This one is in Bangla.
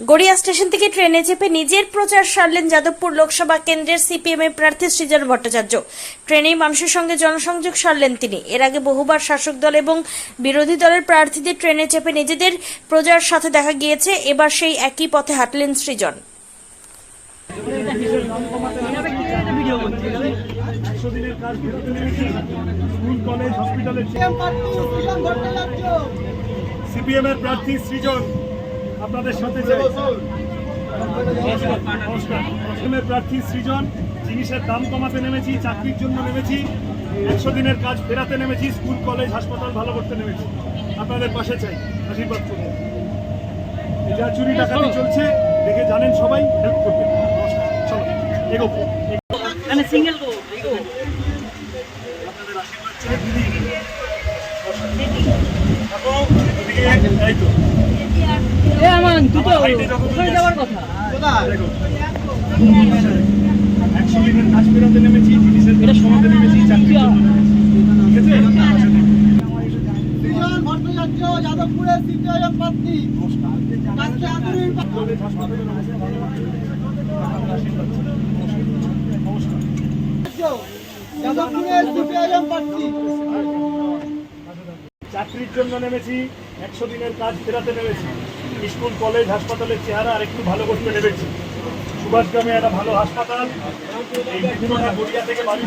গড়িয়া স্টেশন থেকে ট্রেনে চেপে নিজের প্রচার সারলেন যাদবপুর লোকসভা কেন্দ্রের সিপিএম এর প্রার্থী সৃজন ভট্টাচার্য। ট্রেনেই মানুষের সঙ্গে জনসংযোগ সারলেন তিনি। এর আগে বহুবার শাসক দল এবং বিরোধী দলের প্রার্থীদের ট্রেনে চেপে নিজেদের প্রচার সাথে দেখা গিয়েছে। এবার সেই একই পথে হাঁটলেন সৃজন। সিপিএম এর প্রার্থী সৃজন। আপনাদের সাথে চাই এর প্রার্থী সৃজন জিনিসের দাম কমাতে নেমেছি চাকরির জন্য নেমেছি একশো দিনের কাজ ফেরাতে নেমেছি স্কুল কলেজ হাসপাতাল ভালো করতে নেমেছি। আপনাদের পাশে চাই আশীর্বাদ করুন। এই যা চুরি ডাকাতি চলছে দেখে জানেন সবাই হেল্প করবেন। চলো এগোবো। মানে সিঙ্গেল গো আপনাদের আশীর্বাদ চেয়ে দিদি। এই তো। এ আমার ওখানে যাওয়ার কথা একশো দিনের কাজ ফেরাতে নেমেছি জিনিসের নেমেছি নেমেছি। ঠিক আছে যাদবপুরের সিপিআইএম প্রার্থী আজকে আদরের যাদবপুরের চাকরির জন্য নেমেছি, একশো দিনের কাজ ফেরাতে নেমেছি স্কুল, কলেজ, হাসপাতালের চেহারা আর একটু ভালো করতে নেমেছি। সুভাষগ্রামে একটা ভালো হাসপাতাল, এই বিভিন্ন গড়িয়া থেকে বাড়ি